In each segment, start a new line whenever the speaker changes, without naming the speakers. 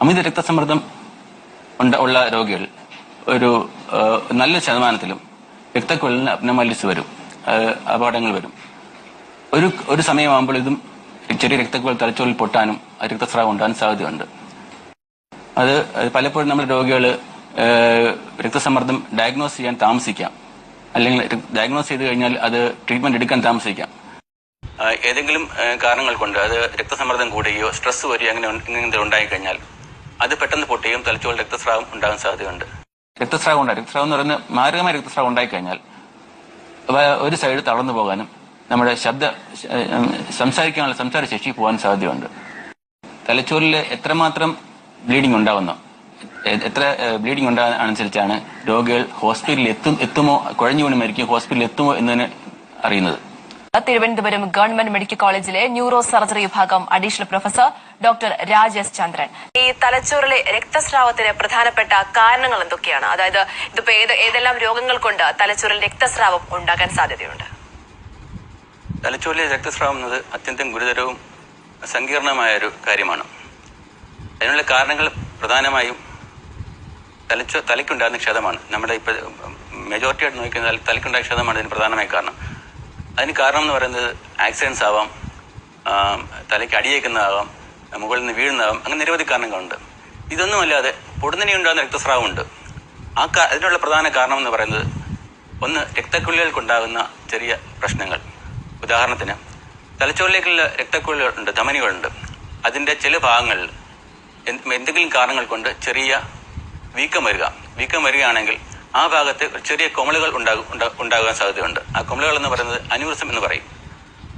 അമിത രക്തസമ്മർദ്ദം ഉണ്ട ഉള്ള രോഗികൾ ഒരു നല്ല ശതമാനത്തിലും രക്തക്കുഴലിന് അബ്നമാലിസ് വരും. അപകടങ്ങൾ വരും. ഒരു ഒരു സമയമാകുമ്പോൾ ഇതും ചെറിയ രക്തക്കുഴൽ തലച്ചോറിൽ പൊട്ടാനും രക്തസ്രാവം ഉണ്ടാകാൻ സാധ്യതയുണ്ട്. അത് പലപ്പോഴും നമ്മൾ രോഗികൾ രക്തസമ്മർദ്ദം ഡയഗ്നോസ് ചെയ്യാൻ താമസിക്കാം. അല്ലെങ്കിൽ ഡയഗ്നോസ് ചെയ്ത് കഴിഞ്ഞാൽ അത് ട്രീറ്റ്മെന്റ് എടുക്കാൻ താമസിക്കാം. ഏതെങ്കിലും കാരണങ്ങൾ കൊണ്ട് അത് രക്തസമ്മർദ്ദം കൂടുകയോ സ്ട്രെസ് വരികയോ അങ്ങനെ ഉണ്ടായി കഴിഞ്ഞാൽ ഉണ്ടായിക്കഴിഞ്ഞാൽ അത് പെട്ടെന്ന് പൊട്ടുകയും തലച്ചോറിൽ രക്തസ്രാവം ഉണ്ടാകാൻ സാധ്യതയുണ്ട്. രക്തസ്രാവം ഉണ്ടായി. രക്തസ്രാവം എന്ന് പറയുന്നത് മാരകമായ രക്തസ്രാവം ഉണ്ടായിക്കഴിഞ്ഞാൽ കഴിഞ്ഞാൽ ഒരു സൈഡ് തളർന്നു പോകാനും നമ്മുടെ ശബ്ദ സംസാരിക്കാനുള്ള സംസാര ശേഷി പോകാൻ സാധ്യതയുണ്ട്. തലച്ചോറിൽ എത്രമാത്രം ബ്ലീഡിംഗ് ഉണ്ടാവുന്നോ എത്ര ബ്ലീഡിംഗ് ഉണ്ടാകുന്ന അനുസരിച്ചാണ് രോഗികൾ ഹോസ്പിറ്റലിൽ എത്തും എത്തുമോ കുഴഞ്ഞു വീണ് മരിക്കും ഹോസ്പിറ്റലിൽ എത്തുമോ എന്നതിന് അറിയുന്നത്.
തിരുവനന്തപുരം ഗവൺമെന്റ് മെഡിക്കൽ കോളേജിലെ ന്യൂറോ സർജറി വിഭാഗം additional professor doctor Rajesh Chandran. ഈ തലച്ചോറിലെ രക്തസ്രാവത്തിന് പ്രധാനപ്പെട്ട കാരണങ്ങൾ എന്തൊക്കെയാണ്? അതായത് ഇതിപ്പോ ഏത് ഏതെല്ലാം രോഗങ്ങൾ കൊണ്ട് തലച്ചോറിൽ രക്തസ്രാവം ഉണ്ടാകാൻ സാധ്യതയുണ്ട്?
തലച്ചോറിലെ രക്തസ്രാവം എന്നത് അത്യന്തം ഗുരുതരവും സങ്കീർണമായ ഒരു കാര്യമാണ്. അതിനുള്ള കാരണങ്ങൾ പ്രധാനമായും തലച്ചോ തലയ്ക്കുണ്ടാകുന്ന ക്ഷതമാണ്. നമ്മുടെ ഇപ്പൊ മെജോറിറ്റി ആയിട്ട് നോക്കിയാൽ തലയ്ക്കുണ്ടായ ക്ഷതമാണ് ഇതിന് പ്രധാനമായ കാരണം. അതിന് കാരണം എന്ന് പറയുന്നത് ആക്സിഡൻസ് ആവാം തലയ്ക്ക് അടിയേക്കുന്നതാവാം മുകളിൽ നിന്ന് വീഴുന്നതാവാം അങ്ങനെ നിരവധി കാരണങ്ങളുണ്ട്. ഇതൊന്നുമല്ലാതെ പൊടുന്നനെ ഉണ്ടാകുന്ന രക്തസ്രാവമുണ്ട്. ആ അതിനുള്ള പ്രധാന കാരണം എന്ന് പറയുന്നത് ഒന്ന് രക്തക്കുള്ളികൾക്കുണ്ടാകുന്ന ചെറിയ പ്രശ്നങ്ങൾ. ഉദാഹരണത്തിന് തലച്ചോറിലേക്കുള്ള രക്തക്കുള്ളികളുണ്ട് ധമനികളുണ്ട്. അതിന്റെ ചില ഭാഗങ്ങളിൽ എന്ത് എന്തെങ്കിലും കാരണങ്ങൾ കൊണ്ട് ചെറിയ വീക്കം വരിക. വീക്കം വരികയാണെങ്കിൽ ആ ഭാഗത്ത് ചെറിയ കൊമളുകൾ ഉണ്ടാകും ഉണ്ടാകാൻ സാധ്യതയുണ്ട്. ആ കൊമളുകൾ എന്ന് പറയുന്നത് അന്യൂറിസം എന്ന് പറയും.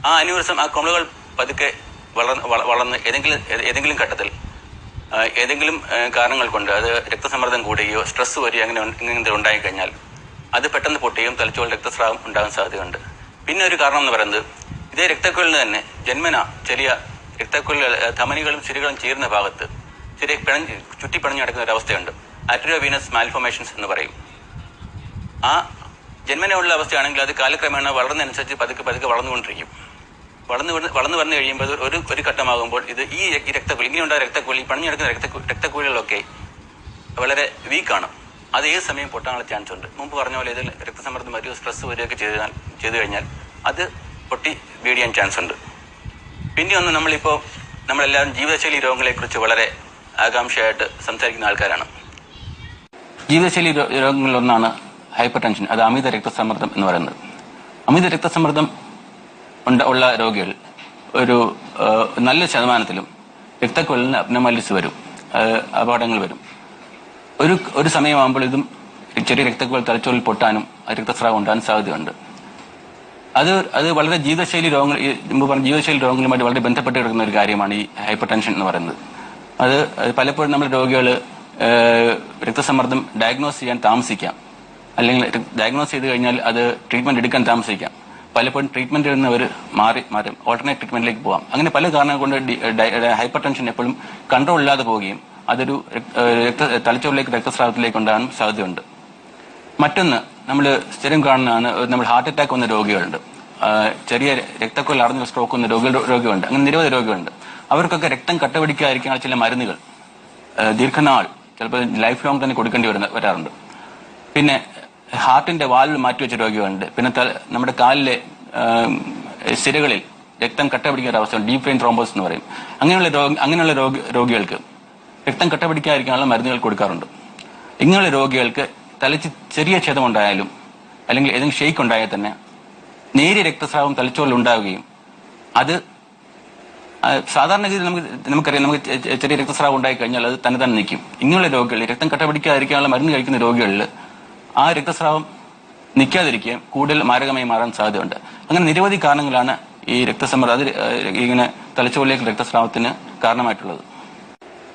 ആ അന്യൂറിസം ആ കൊമളുകൾ പതുക്കെ വളർന്ന് വള- വളർന്ന് ഏതെങ്കിലും ഏതെങ്കിലും ഘട്ടത്തിൽ ഏതെങ്കിലും കാരണങ്ങൾ കൊണ്ട് അത് രക്തസമ്മർദ്ദം കൂടുകയോ സ്ട്രെസ് വരികയോ അങ്ങനെ ഇങ്ങനെ ഉണ്ടായിക്കഴിഞ്ഞാൽ അത് പെട്ടെന്ന് പൊട്ടുകയും തലച്ചോൾ രക്തസ്രാവം ഉണ്ടാകാൻ സാധ്യതയുണ്ട്. പിന്നെ ഒരു കാരണം എന്ന് പറയുന്നത് ഇതേ രക്തക്കുഴലിന് തന്നെ ജന്മന ചെറിയ രക്തക്കുഴലുകൾ ധമനികളും ചിരികളും ചേരുന്ന ഭാഗത്ത് ചെറിയ പിണഞ്ഞ് ചുറ്റിപ്പിണഞ്ഞ് കിടക്കുന്ന ഒരു അവസ്ഥയുണ്ട്. ആട്രിയോ വീനസ് മാൽഫോമേഷൻസ് എന്ന് പറയും. ആ ജന്മനയുള്ള അവസ്ഥയാണെങ്കിൽ അത് കാലക്രമേണ വളർന്നതനുസരിച്ച് പതുക്കെ പതുക്കെ വളർന്നുകൊണ്ടിരിക്കും. വളർന്നു വളർന്നു വന്നു കഴിയുമ്പോൾ ഒരു ഒരു ഘട്ടമാകുമ്പോൾ ഇത് ഈ രക്തക്കുഴി ഇങ്ങനെയുണ്ടായ രക്തക്കുഴി പണിഞ്ഞെടുക്കുന്ന രക്ത രക്തക്കുഴികളൊക്കെ വളരെ വീക്കാണ് അത് ഏത് സമയം പൊട്ടാനുള്ള ചാൻസ് ഉണ്ട്? മുമ്പ് പറഞ്ഞ പോലെ ഇതിൽ രക്തസമ്മർദ്ദം വരികയോ സ്ട്രെസ് വരികയൊക്കെ ചെയ്താൽ ചെയ്തു കഴിഞ്ഞാൽ അത് പൊട്ടി വീടിയാൻ ചാൻസ് ഉണ്ട്. പിന്നെ ഒന്ന് നമ്മളിപ്പോൾ നമ്മളെല്ലാവരും ജീവിതശൈലി രോഗങ്ങളെക്കുറിച്ച് വളരെ ആകാംക്ഷയായിട്ട് സംസാരിക്കുന്ന ആൾക്കാരാണ്. ജീവിതശൈലി രോഗങ്ങളിലൊന്നാണ് ഹൈപ്പർ ടെൻഷൻ അത് അമിത രക്തസമ്മർദ്ദം എന്ന് പറയുന്നത്. അമിത രക്തസമ്മർദ്ദം ഉള്ള രോഗികൾ ഒരു നല്ല ശതമാനത്തിലും രക്തക്കൊല്ലിന് അബ്നമാലിസ് വരും. അപകടങ്ങൾ വരും. ഒരു ഒരു സമയമാകുമ്പോൾ ഇതും ചെറിയ രക്തക്കുഴൽ തലച്ചോറിൽ പൊട്ടാനും രക്തസ്രാവം ഉണ്ടാകാൻ സാധ്യതയുണ്ട്. അത് അത് വളരെ ജീവിതശൈലി രോഗങ്ങൾ മുമ്പ് പറഞ്ഞ ജീവിതശൈലി രോഗങ്ങളുമായിട്ട് വളരെ ബന്ധപ്പെട്ട് കിടക്കുന്ന ഒരു കാര്യമാണ് ഈ ഹൈപ്പർ ടെൻഷൻ എന്ന് പറയുന്നത്. അത് പലപ്പോഴും നമ്മൾ രോഗികൾ രക്തസമ്മർദ്ദം ഡയഗ്നോസ് ചെയ്യാൻ താമസിക്കാം. അല്ലെങ്കിൽ ഡയഗ്നോസ് ചെയ്ത് കഴിഞ്ഞാൽ അത് ട്രീറ്റ്മെന്റ് എടുക്കാൻ താമസിക്കാം. പലപ്പോഴും ട്രീറ്റ്മെന്റിൽ നിന്ന് അവർ മാറി മാറി ഓൾട്ടർനേറ്റ് ട്രീറ്റ്മെന്റിലേക്ക് പോകാം അങ്ങനെ പല കാരണങ്ങൾ കൊണ്ട് ഹൈപ്പർ ടെൻഷൻ എപ്പോഴും കൺട്രോൾ ഇല്ലാതെ പോവുകയും അതൊരു രക്ത- തലച്ചോറിലേക്ക് രക്തസ്രാവത്തിലേക്ക് ഉണ്ടാകാൻ സാധ്യതയുണ്ട്. മറ്റൊന്ന് നമ്മൾ സ്ഥിരം കാണുന്നതാണ് നമ്മൾ ഹാർട്ട് അറ്റാക്ക് വന്ന രോഗികളുണ്ട്. ചെറിയ രക്തക്കുഴൽ അടഞ്ഞ സ്ട്രോക്ക് വന്ന രോഗികൾ രോഗികളുണ്ട്. അങ്ങനെ നിരവധി രോഗികളുണ്ട്. അവർക്കൊക്കെ രക്തം കട്ടപിടിക്കാതിരിക്കാൻ ചില മരുന്നുകൾ ദീർഘനാൾ ചിലപ്പോൾ ലൈഫ് ലോങ് തന്നെ കൊടുക്കേണ്ടി വരുന്ന വരാറുണ്ട്. പിന്നെ ഹാർട്ടിന്റെ വാൽവ് മാറ്റിവെച്ച രോഗികളുണ്ട് പിന്നെ നമ്മുടെ കാലിലെ സിരകളിൽ രക്തം കട്ടപിടിക്കുന്ന ഒരു അവസ്ഥ ഡീപ് വെയിൻ ത്രോംബോസ് എന്ന് പറയും. അങ്ങനെയുള്ള രോഗ അങ്ങനെയുള്ള രോഗ രോഗികൾക്ക് രക്തം കട്ട പിടിക്കാതിരിക്കാനുള്ള മരുന്നുകൾ കൊടുക്കാറുണ്ട്. ഇങ്ങനെയുള്ള രോഗികൾക്ക് തലച്ച് ചെറിയ ഛേദമുണ്ടായാലും അല്ലെങ്കിൽ ഏതെങ്കിലും ഷെയ്ക്ക് ഉണ്ടായാൽ തന്നെ നേരിയ രക്തസ്രാവം തലച്ചോറിൽ ഉണ്ടാവുകയും അത് സാധാരണ സാധാരണഗതിയിൽ നമുക്ക് നമുക്കറിയാം നമുക്ക് ചെറിയ രക്തസ്രാവം ഉണ്ടായി കഴിഞ്ഞാൽ അത് തന്നെ തന്നെ നിൽക്കും. ഇങ്ങനെയുള്ള രോഗികളിൽ രക്തം കട്ട പിടിക്കാതിരിക്കാനുള്ള മരുന്ന് കഴിക്കുന്ന രോഗികളിൽ ആ രക്തസ്രാവം നിൽക്കാതിരിക്കുകയും കൂടുതൽ മാരകമായി മാറാൻ സാധ്യതയുണ്ട്. അങ്ങനെ നിരവധി കാരണങ്ങളാണ് ഈ രക്തസമ്മർദ്ദം അത് ഇങ്ങനെ തലച്ചോറിലേക്ക് രക്തസ്രാവത്തിന് കാരണമായിട്ടുള്ളത്.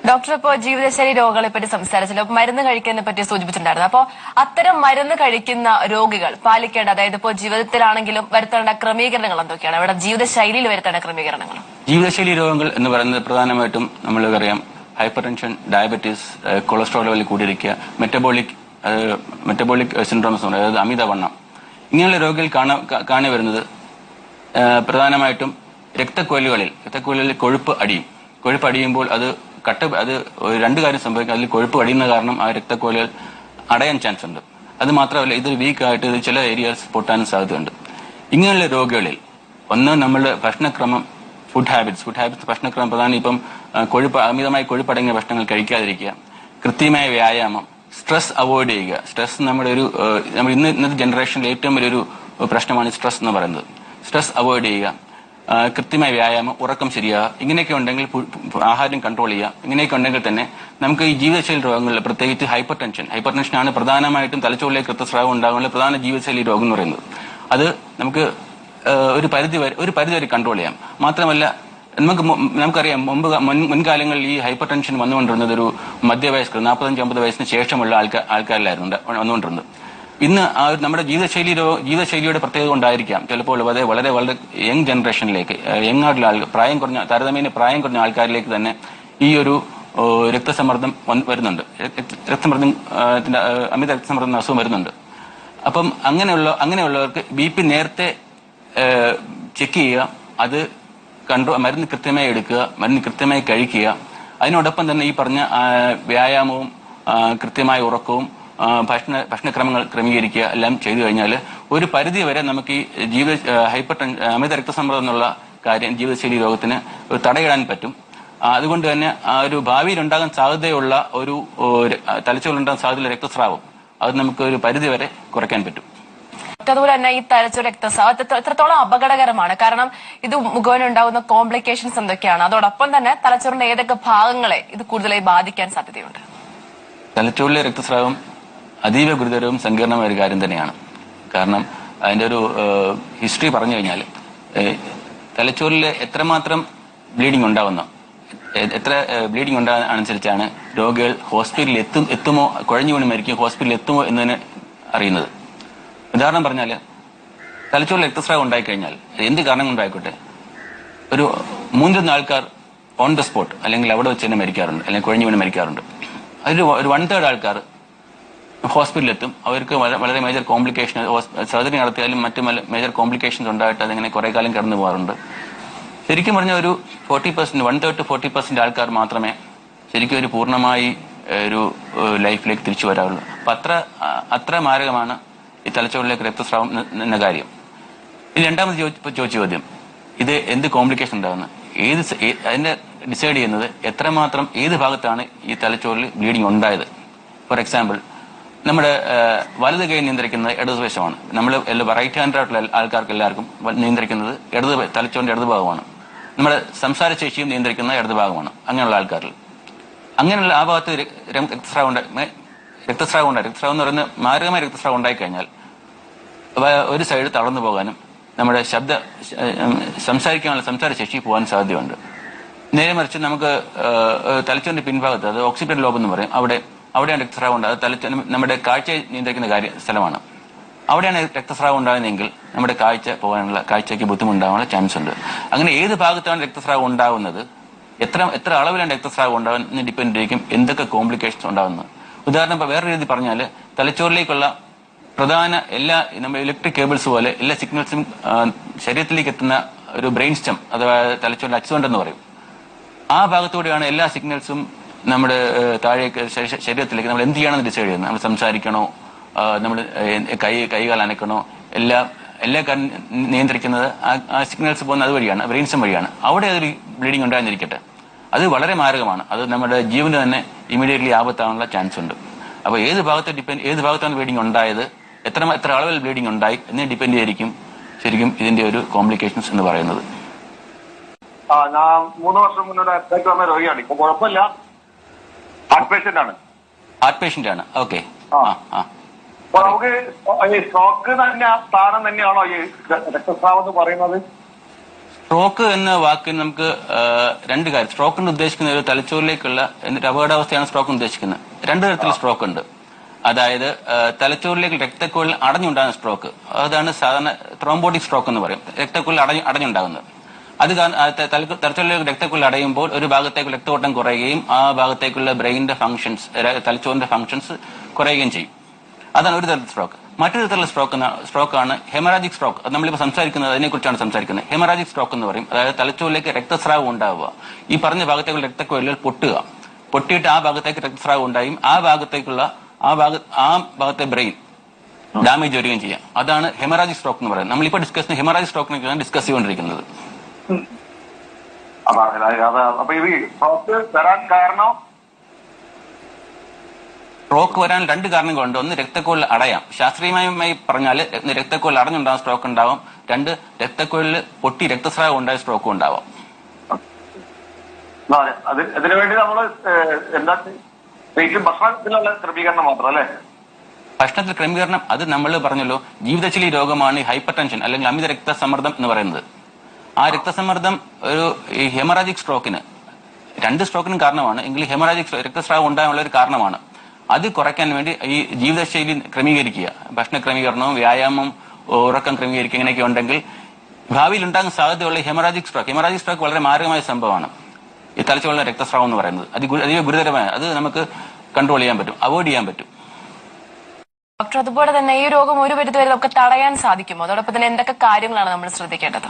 ഡോക്ടർ ഇപ്പോൾ ജീവിതശൈലി രോഗങ്ങളെ പറ്റി സംസാരിച്ചല്ലോ. മരുന്ന് കഴിക്കുന്നതിനെ പറ്റി സൂചിപ്പിച്ചിട്ടുണ്ടായിരുന്നു. അപ്പോൾ അത്തരം മരുന്ന് കഴിക്കുന്ന രോഗികൾ പാലിക്കേണ്ട അതായത് ഇപ്പോൾ ജീവിതത്തിലാണെങ്കിലും വരുത്തേണ്ട ക്രമീകരണങ്ങൾ എന്തൊക്കെയാണ്? ഇവിടെ ജീവിതശൈലിയിൽ വരുത്തേണ്ട ക്രമീകരണങ്ങൾ.
ജീവിതശൈലി രോഗങ്ങൾ എന്ന് പറയുന്നത് പ്രധാനമായിട്ടും നമ്മൾ പറയാം hypertension diabetes cholesterol level കൂടിയിരിക്കുക മെറ്റബോളിക് മെറ്റബോളിക് സിൻഡ്രോംസ് എന്ന് പറയുന്നത് അതായത് അമിതവണ്ണം. ഇങ്ങനെയുള്ള രോഗികൾ കാണാ- കാണി വരുന്നത് പ്രധാനമായിട്ടും രക്തക്കൊല്ലുകളിൽ രക്തക്കൊല്ലുകളിൽ കൊഴുപ്പ് അടിയും. കൊഴുപ്പ് അടിയുമ്പോൾ അത് കട്ട അത് രണ്ട് കാര്യം സംഭവിക്കും. അതിൽ കൊഴുപ്പ് അടിയുന്ന കാരണം ആ രക്തക്കൊല്ലുകൾ അടയാൻ ചാൻസ് ഉണ്ട്. അത് മാത്രമല്ല ഇത് വീക്ക് ആയിട്ട് ചില ഏരിയാസ് പൊട്ടാനും സാധ്യതയുണ്ട്. ഇങ്ങനെയുള്ള രോഗികളിൽ ഒന്ന് നമ്മളുടെ ഭക്ഷണക്രമം ഫുഡ് ഹാബിറ്റ്സ് ഫുഡ് ഹാബിറ്റ്സ് ഭക്ഷണക്രമം പ്രധാനം ഇപ്പം കൊഴുപ്പ് അമിതമായി കൊഴുപ്പടങ്ങിയ ഭക്ഷണങ്ങൾ കഴിക്കാതിരിക്കുക. കൃത്യമായ വ്യായാമം സ്ട്രെസ് അവോയ്ഡ് ചെയ്യുക. സ്ട്രെസ് നമ്മുടെ ഒരു നമ്മൾ ഇന്ന് ഇന്നത്തെ ജനറേഷനിൽ ഏറ്റവും വലിയൊരു പ്രശ്നമാണ് സ്ട്രെസ് എന്ന് പറയുന്നത്. സ്ട്രെസ് അവോയ്ഡ് ചെയ്യുക. കൃത്യമായ വ്യായാമം ഉറക്കം ശരിയാകുക ഇങ്ങനെയൊക്കെ ഉണ്ടെങ്കിൽ ആഹാരം കൺട്രോൾ ചെയ്യുക. ഇങ്ങനെയൊക്കെ ഉണ്ടെങ്കിൽ തന്നെ നമുക്ക് ഈ ജീവിതശൈലി രോഗങ്ങളിൽ പ്രത്യേകിച്ച് ഹൈപ്പർ ടെൻഷൻ ഹൈപ്പർ ടെൻഷനാണ് പ്രധാനമായിട്ടും തലച്ചോറിലെ കൃത്യസ്രാവം ഉണ്ടാകുന്ന പ്രധാന ജീവിതശൈലി രോഗം എന്ന് പറയുന്നത്. അത് നമുക്ക് ഒരു പരിധി വരെ ഒരു പരിധി വരെ കൺട്രോൾ ചെയ്യാം. മാത്രമല്ല നമുക്ക് നമുക്കറിയാം മുമ്പ് മുൻ മുൻകാലങ്ങളിൽ ഈ ഹൈപ്പർ ടെൻഷൻ വന്നുകൊണ്ടിരുന്നത് ഒരു മധ്യവയസ്കർ നാൽപ്പത്തഞ്ച് അമ്പത് വയസ്സിന് ശേഷമുള്ള ആൾക്കാർ ആൾക്കാരിലായിരുന്നു വന്നുകൊണ്ടിരുന്നത്. ഇന്ന് ആ ഒരു നമ്മുടെ ജീവിതശൈലി ജീവിതശൈലിയുടെ പ്രത്യേകത കൊണ്ടായിരിക്കാം ചിലപ്പോൾ വളരെ വളരെ വളരെ യങ് ജനറേഷനിലേക്ക് യങ് ആയിട്ടുള്ള ആൾ പ്രായം കുറഞ്ഞ താരതമ്യേന പ്രായം കുറഞ്ഞ ആൾക്കാരിലേക്ക് തന്നെ ഈ ഒരു രക്തസമ്മർദ്ദം വരുന്നുണ്ട്. രക്ത- രക്തസമ്മർദ്ദം ആ, ത്തിന്റെ, ആ, അമിത രക്തസമ്മർദ്ദം അസുഖം വരുന്നുണ്ട്. അപ്പം അങ്ങനെയുള്ള അങ്ങനെയുള്ളവർക്ക് ബി പി നേരത്തെ ചെക്ക് ചെയ്യുക അത് കൺട്രോൾ മരുന്ന് കൃത്യമായി എടുക്കുക മരുന്ന് കൃത്യമായി കഴിക്കുക. അതിനോടൊപ്പം തന്നെ ഈ പറഞ്ഞ വ്യായാമവും കൃത്യമായ ഉറക്കവും ഭക്ഷണ ഭക്ഷണക്രമങ്ങൾ ക്രമീകരിക്കുക എല്ലാം ചെയ്തു കഴിഞ്ഞാൽ ഒരു പരിധി വരെ നമുക്ക് ഈ ജീവിത ഹൈപ്പർ ടെൻ അമിത രക്തസമ്മർദ്ദം എന്നുള്ള കാര്യം ജീവിതശൈലി രോഗത്തിന് ഒരു തടയിടാൻ പറ്റും. അതുകൊണ്ട് തന്നെ ആ ഒരു ഭാവിയിൽ ഉണ്ടാകാൻ സാധ്യതയുള്ള ഒരു തലച്ചോറിലുണ്ടാകാൻ സാധ്യതയുള്ള രക്തസ്രാവം അത് നമുക്ക് ഒരു പരിധി വരെ കുറയ്ക്കാൻ പറ്റും.
അതുപോലെ തന്നെ ഈ തലച്ചോർ രക്തസ്രാവ് എത്രത്തോളം അപകടകരമാണ്. കാരണം ഇത് മുഖേന ഉണ്ടാകുന്ന കോംപ്ലിക്കേഷൻസ് എന്തൊക്കെയാണ്? അതോടൊപ്പം തന്നെ തലച്ചോറിന്റെ ഏതൊക്കെ ഭാഗങ്ങളെ ഇത് കൂടുതലായി ബാധിക്കാൻ സാധ്യതയുണ്ട്?
തലച്ചോറിലെ രക്തസ്രാവം അതീവ ഗുരുതരവും സങ്കീർണമായ ഒരു കാര്യം തന്നെയാണ്. കാരണം അതിന്റെ ഒരു ഹിസ്റ്ററി പറഞ്ഞു കഴിഞ്ഞാൽ തലച്ചോറിൽ എത്രമാത്രം ബ്ലീഡിംഗ് ഉണ്ടാവുന്നു എത്ര ബ്ലീഡിംഗ് ഉണ്ടാകുന്ന അനുസരിച്ചാണ് രോഗികൾ ഹോസ്പിറ്റലിൽ എത്തും എത്തുമോ കുഴഞ്ഞു വീണ് മരിക്കും ഹോസ്പിറ്റലിൽ എത്തുമോ എന്നതിന് അറിയുന്നത്. ഉദാഹരണം പറഞ്ഞാൽ തലച്ചോറിൽ രക്തസ്രാവം ഉണ്ടായി കഴിഞ്ഞാൽ എന്ത് കാരണം കൊണ്ടായിക്കോട്ടെ ഒരു മൂന്നിരുന്ന ആൾക്കാർ ഓൺ ദ സ്പോട്ട് അല്ലെങ്കിൽ അവിടെ വെച്ച് തന്നെ മരിക്കാറുണ്ട് അല്ലെങ്കിൽ കുഴഞ്ഞു വീണ് മരിക്കാറുണ്ട്. അതിൽ ഒരു വൺ തേർഡ് ആൾക്കാർ ഹോസ്പിറ്റലിൽ എത്തും അവർക്ക് വളരെ മേജർ കോംപ്ലിക്കേഷൻ സർജറി നടത്തിയാലും മറ്റു മേജർ കോംപ്ലിക്കേഷൻസ് ഉണ്ടായിട്ട് അതിങ്ങനെ കുറെ കാലം കടന്നു പോകാറുണ്ട്. ശരിക്കും പറഞ്ഞ ഒരു forty percent one third to forty percent ആൾക്കാർ മാത്രമേ ശരിക്കും ഒരു പൂർണമായി ഒരു ലൈഫിലേക്ക് തിരിച്ചു വരാറുള്ളൂ. അപ്പൊ അത്ര അത്ര മാരകമാണ് ഈ തലച്ചോറിലേക്ക് രക്തസ്രാവം എന്ന- കാര്യം. ഇനി രണ്ടാമത് ചോദിച്ച ചോദ്യം. ഇത് എന്ത് കോംപ്ലിക്കേഷൻ ഉണ്ടാകുന്ന ഏത് അതിന്റെ ഡിസൈഡ് ചെയ്യുന്നത് എത്രമാത്രം ഏത് ഭാഗത്താണ് ഈ തലച്ചോറിൽ ബ്ലീഡിംഗ് ഉണ്ടായത്? ഫോർ എക്സാമ്പിൾ നമ്മുടെ വലത് കൈ നിയന്ത്രിക്കുന്നത് ഇടതുവശമാണ്. നമ്മൾ റൈറ്റ് ഹാൻഡ് ആയിട്ടുള്ള ആൾക്കാർക്ക് എല്ലാവർക്കും നിയന്ത്രിക്കുന്നത് ഇടത് തലച്ചോറിന്റെ ഇടതു ഭാഗമാണ്. നമ്മുടെ സംസാരശേഷിയും നിയന്ത്രിക്കുന്ന ഇടതു ഭാഗമാണ് അങ്ങനെയുള്ള ആൾക്കാരിൽ. അങ്ങനെയുള്ള ആ ഭാഗത്ത് രക്തസ്രാവം രക്തസ്രാവം ഉണ്ടായി. രക്തസ്രാവം എന്ന് പറയുന്നത് മാരകമായ രക്തസ്രാവം ഉണ്ടായിക്കഴിഞ്ഞാൽ ഒരു സൈഡ് തളർന്നു പോകാനും നമ്മുടെ ശബ്ദ സംസാരിക്കാനുള്ള സംസാര ശേഷി പോകാൻ സാധ്യതയുണ്ട്. നേരെ മറിച്ച് നമുക്ക് തലച്ചോറിന്റെ പിൻഭാഗത്ത് അത് ഓക്സിപിറ്റൽ ലോബ് എന്ന് പറയും അവിടെ അവിടെയാണ് രക്തസ്രാവം ഉണ്ടാകുന്നത്. തലച്ചോ നമ്മുടെ കാഴ്ച നിയന്ത്രിക്കുന്ന കാര്യ സ്ഥലമാണ്. അവിടെയാണ് രക്തസ്രാവം ഉണ്ടാകുന്നതെങ്കിൽ നമ്മുടെ കാഴ്ച പോകാനുള്ള കാഴ്ചയ്ക്ക് ബുദ്ധിമുട്ടുണ്ടാകാനുള്ള ചാൻസ് ഉണ്ട്. അങ്ങനെ ഏത് ഭാഗത്താണ് രക്തസ്രാവം ഉണ്ടാകുന്നത്? എത്ര എത്ര അളവിലാണ് രക്തസ്രാവം ഉണ്ടാകുന്നത്? ഡിപ്പെൻഡ് ചെയ്യും എന്തൊക്കെ കോംപ്ലിക്കേഷൻസ് ഉണ്ടാകുന്നത്. ഉദാഹരണം വേറെ രീതി പറഞ്ഞാൽ തലച്ചോറിലേക്കുള്ള പ്രധാന എല്ലാ നമ്മുടെ ഇലക്ട്രിക് കേബിൾസ് പോലെ എല്ലാ സിഗ്നൽസും ശരീരത്തിലേക്ക് എത്തുന്ന ഒരു ബ്രെയിൻ സ്റ്റം അഥവാ തലച്ചോറിന്റെ അച്ചുകൊണ്ടെന്ന് പറയും. ആ ഭാഗത്തൂടെയാണ് എല്ലാ സിഗ്നൽസും നമ്മുടെ താഴേക്ക് ശരീരത്തിലേക്ക് നമ്മൾ എന്ത് ചെയ്യണമെന്ന് ഡിസൈഡ് ചെയ്യുന്നത്. നമ്മൾ സംസാരിക്കണോ? നമ്മൾ കൈ കൈകാൽ അനക്കണോ? എല്ലാ എല്ലാ നിയന്ത്രിക്കുന്നത് ആ- സിഗ്നൽസ് പോകുന്ന അതുവഴിയാണ് ബ്രെയിൻ സ്റ്റം വഴിയാണ്. അവിടെ അതൊരു ബ്ലീഡിംഗ് ഉണ്ടായിരുന്നിരിക്കട്ടെ അത് വളരെ മാരകമാണ്. അത് നമ്മുടെ ജീവന് തന്നെ ഇമീഡിയറ്റ്ലി ആപത്താവാനുള്ള ചാൻസ് ഉണ്ട്. അപ്പൊ ഏത് ഭാഗത്ത് ഡിപ്പെൻഡ് ഏത് ഭാഗത്താണ് ബ്ലീഡിംഗ് ഉണ്ടായത്? എത്ര എത്ര അളവിൽ ബ്ലീഡിംഗ് ഉണ്ടായി എന്നെ ഡിപ്പെൻഡ് ചെയ്തിരിക്കും ശരിക്കും ഇതിന്റെ ഒരു കോംപ്ലിക്കേഷൻസ് എന്ന് പറയുന്നത്.
ഞാൻ മൂന്ന് വർഷം അറ്റാക്ക് വന്ന രോഗിയാണ്. ഇപ്പൊ കുഴപ്പമില്ല. ഹാർട്ട് പേഷ്യന്റ് ആണ്.
ഹാർട്ട് പേഷ്യന്റ് ആണ്. ഓക്കെ
അപ്പൊ നമുക്ക് ഈ സ്ട്രോക്ക് തന്നെ സ്ഥാനം തന്നെയാണോ ഈ രക്തസ്രാവം എന്ന് പറയുന്നത്?
സ്ട്രോക്ക് എന്ന വാക്കിന് നമുക്ക് രണ്ട് കാര്യം. സ്ട്രോക്ക് എന്ന് ഉദ്ദേശിക്കുന്ന ഒരു തലച്ചോറിലേക്കുള്ള എന്നിട്ട് അപകടാവസ്ഥയാണ് സ്ട്രോക്ക് ഉദ്ദേശിക്കുന്നത്. രണ്ട് തരത്തിൽ സ്ട്രോക്ക് ഉണ്ട്. അതായത് തലച്ചോറിലേക്ക് രക്തക്കുഴൽ അടഞ്ഞുണ്ടാകുന്ന സ്ട്രോക്ക്. അതാണ് സാധാരണ ത്രോംബോട്ടിക് സ്ട്രോക്ക് എന്ന് പറയും. രക്തക്കുഴൽ അടഞ്ഞു അടഞ്ഞുണ്ടാകുന്നത്. അത് തലച്ചോറിലേക്ക് രക്തക്കുഴൽ അടയുമ്പോൾ ഒരു ഭാഗത്തേക്ക് രക്തവോട്ടം കുറയുകയും ആ ഭാഗത്തേക്കുള്ള ബ്രെയിനിന്റെ ഫംഗ്ഷൻസ് തലച്ചോറിന്റെ ഫംഗ്ഷൻസ് കുറയുകയും ചെയ്യും. അതാണ് ഒരു തരത്തിൽ സ്ട്രോക്ക് മറ്റൊരു തരത്തിലുള്ള സ്ട്രോക്ക് സ്ട്രോക്കാണ് ഹെമറാജിക് സ്ട്രോക്ക് നമ്മളിപ്പോൾ സംസാരിക്കുന്നത് അതിനെക്കുറിച്ചാണ് സംസാരിക്കുന്നത്. ഹെമറാജിക് സ്ട്രോക്ക് എന്ന് പറയും. അതായത് തലച്ചോറിലേക്ക് രക്തസ്രാവം ഉണ്ടാവുക. ഈ പറഞ്ഞ ഭാഗത്തേക്കുള്ള രക്തക്കുഴലുകൾ പൊട്ടുക. പൊട്ടിയിട്ട് ആ ഭാഗത്തേക്ക് രക്തസ്രാവം ഉണ്ടായും. ആ ഭാഗത്തേക്കുള്ള ആ ഭാഗ ആ ഭാഗത്തെ ബ്രെയിൻ ഡാമേജ് വരികയും ചെയ്യാം. അതാണ് ഹെമറാജി സ്ട്രോക്ക് എന്ന് പറയുന്നത്. നമ്മളിപ്പോൾ ഡിസ്കസ് ചെയ്യുന്ന ഹെമറാജി സ്ട്രോക്കിനെ ഡിസ്കസ് ചെയ്തുകൊണ്ടിരിക്കുന്നത്.
സ്ട്രോക്ക് വരാൻ
രണ്ട് കാരണങ്ങളുണ്ട്. ഒന്ന് രക്തക്കുഴൽ അടയാം. ശാസ്ത്രീയമായി പറഞ്ഞാൽ രക്തക്കുഴൽ അടഞ്ഞുണ്ടാകും സ്ട്രോക്ക് ഉണ്ടാവാം. രണ്ട് രക്തക്കുഴലിൽ പൊട്ടി രക്തസ്രാവം ഉണ്ടായ സ്ട്രോക്കും ഉണ്ടാവാം.
അതിനുവേണ്ടി നമ്മൾ എന്താ ഭക്ഷണത്തിലുള്ള ക്രമീകരണം മാത്രം അല്ലേ?
ഭക്ഷണത്തിൽ ക്രമീകരണം അത് നമ്മൾ പറഞ്ഞല്ലോ ജീവിതശൈലി രോഗമാണ് ഹൈപ്പർ ടെൻഷൻ അല്ലെങ്കിൽ അമിത രക്തസമ്മർദ്ദം എന്ന് പറയുന്നത്. ആ രക്തസമ്മർദ്ദം ഒരു ഹെമറാജിക് സ്ട്രോക്കിന് രണ്ട് സ്ട്രോക്കിനും കാരണമാണ് എങ്കിൽ ഹെമറാജിക് രക്തസ്രാവം ഉണ്ടാകാനുള്ള ഒരു കാരണമാണ്. അത് കുറയ്ക്കാൻ വേണ്ടി ഈ ജീവിതശൈലി ക്രമീകരിക്കുക. ഭക്ഷണ ക്രമീകരണവും വ്യായാമം ഉറക്കം ക്രമീകരിക്കുക ഇങ്ങനെയൊക്കെ ഉണ്ടെങ്കിൽ ഭാവിയിൽ ഉണ്ടാകുന്ന സാധ്യതയുള്ള ഹെമറാജിക് സ്ട്രോക്ക്. ഹെമറാജിക് സ്ട്രോക്ക് വളരെ മാരകമായ സംഭവമാണ്. ഈ തലച്ചോറിലെ രക്തസ്രാവം എന്ന് പറയുന്നത്. അത് അതീവ ഗുരുതരമായ അത് നമുക്ക് കൺട്രോൾ ചെയ്യാൻ പറ്റും അവോയ്ഡ് ചെയ്യാൻ പറ്റും.
ഡോക്ടർ അതുപോലെ തന്നെ ഈ രോഗം ഒരു പരിധി വരെ നമുക്ക് തടയാൻ സാധിക്കുമോ? അതോടൊപ്പം തന്നെ എന്തൊക്കെ കാര്യങ്ങളാണ് നമ്മൾ ശ്രദ്ധിക്കേണ്ടത്?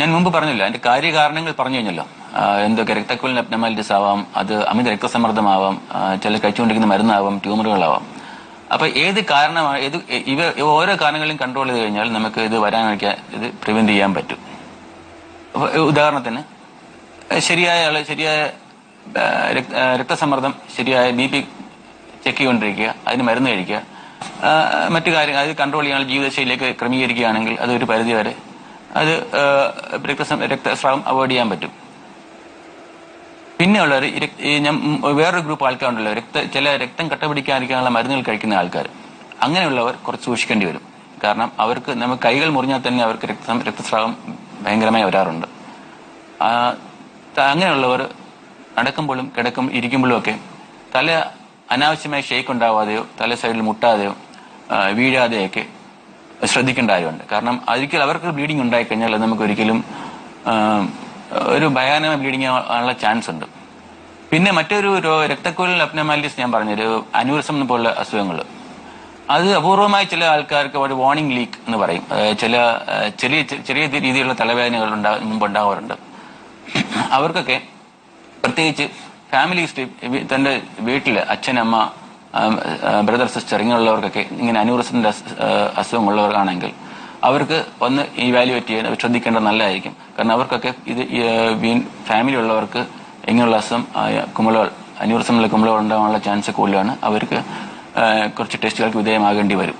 ഞാൻ മുമ്പ് പറഞ്ഞില്ല അതിന്റെ കാര്യകാരണങ്ങൾ പറഞ്ഞു കഴിഞ്ഞല്ലോ. എന്തൊക്കെ രക്തക്കുലിന് അപ്നമാലിറ്റിസ് ആവാം അത് അമിത രക്തസമ്മർദ്ദമാവാം ചില കഴിച്ചുകൊണ്ടിരിക്കുന്ന മരുന്നാവാം ട്യൂമറുകളാവാം. അപ്പൊ ഏത് കാരണമാണ് ഏത് ഇവ ഇവ ഓരോ കാരണങ്ങളും കൺട്രോൾ ചെയ്ത് കഴിഞ്ഞാൽ നമുക്ക് ഇത് വരാനൊക്കെ ഇത് പ്രിവെന്റ് ചെയ്യാൻ പറ്റും. ഉദാഹരണത്തിന് ശരിയായ ആൾ ശരിയായ രക്തസമ്മർദ്ദം ശരിയായ ബി പി ചെക്ക് ചെയ്തുകൊണ്ടിരിക്കുക അതിന് മരുന്ന് കഴിക്കുക. മറ്റു കാര്യങ്ങൾ അത് കൺട്രോൾ ചെയ്യാൻ ജീവിതശൈലിയിലേക്ക് ക്രമീകരിക്കുകയാണെങ്കിൽ അത് ഒരു പരിധി വരെ അത് രക്തസം രക്തസ്രാവം അവോയ്ഡ് ചെയ്യാൻ പറ്റും. പിന്നെയുള്ളവർ ഉള്ളവർ വേറൊരു ഗ്രൂപ്പ് ആൾക്കാരുണ്ടല്ലോ രക്ത ചില രക്തം കട്ടപിടിക്കാതിരിക്കാനുള്ള മരുന്നുകൾ കഴിക്കുന്ന ആൾക്കാർ അങ്ങനെയുള്ളവർ കുറച്ച് സൂക്ഷിക്കേണ്ടി വരും. കാരണം അവർക്ക് നമ്മൾ കൈകൾ മുറിഞ്ഞാൽ തന്നെ അവർക്ക് രക്തം രക്തസ്രാവം ഭയങ്കരമായി വരാറുണ്ട്. അങ്ങനെയുള്ളവർ നടക്കുമ്പോഴും കിടക്കും ഇരിക്കുമ്പോഴും ഒക്കെ തല അനാവശ്യമായി ഷേക്ക് ഉണ്ടാവാതെയോ തല സൈഡിൽ മുട്ടാതെയോ വീഴാതെയൊക്കെ ശ്രദ്ധിക്കേണ്ട കാര്യമുണ്ട്. കാരണം ഒരിക്കൽ അവർക്ക് ബ്ലീഡിങ് ഉണ്ടായി കഴിഞ്ഞാൽ നമുക്ക് ഒരിക്കലും ഒരു ഭയാനക ബ്ലീഡിങ് ആവാനുള്ള ചാൻസ് ഉണ്ട്. പിന്നെ മറ്റൊരു രക്തക്കുഴൽ അബ്നമാലിറ്റീസ് ഞാൻ പറഞ്ഞൊരു അനൂറിസം പോലുള്ള അസുഖങ്ങൾ. അത് അപൂർവമായി ചില ആൾക്കാർക്ക് ഒരു വാർണിംഗ് ലീക്ക് എന്ന് പറയും. ചില ചെറിയ ചെറിയ രീതിയിലുള്ള തലവേദനകൾ ഉണ്ടാ മുമ്പ് ഉണ്ടാവാറുണ്ട്. അവർക്കൊക്കെ പ്രത്യേകിച്ച് ഫാമിലി ഹിസ്റ്ററി തന്റെ വീട്ടിൽ അച്ഛൻ അമ്മ ബ്രദർ സിസ്റ്റർ ഇങ്ങനെയുള്ളവർക്കൊക്കെ ഇങ്ങനെ അനൂറിസത്തിന്റെ അസുഖമുള്ളവർക്കാണെങ്കിൽ അവർക്ക് ഒന്ന് ഇവാലുവേറ്റ് ചെയ്യാൻ ശ്രദ്ധിക്കേണ്ടത് നല്ലതായിരിക്കും. കാരണം അവർക്കൊക്കെ ഇത് ഫാമിലി ഉള്ളവർക്ക് ഇങ്ങനെയുള്ള അസുഖം കുമ്പളകൾ കുമിളകൾ കുമ്പളകൾ ഉണ്ടാകാനുള്ള ചാൻസ് കൂടുതലാണ്. അവർക്ക് കുറച്ച് ടെസ്റ്റുകൾക്ക് വിധേയമാകേണ്ടി വരും.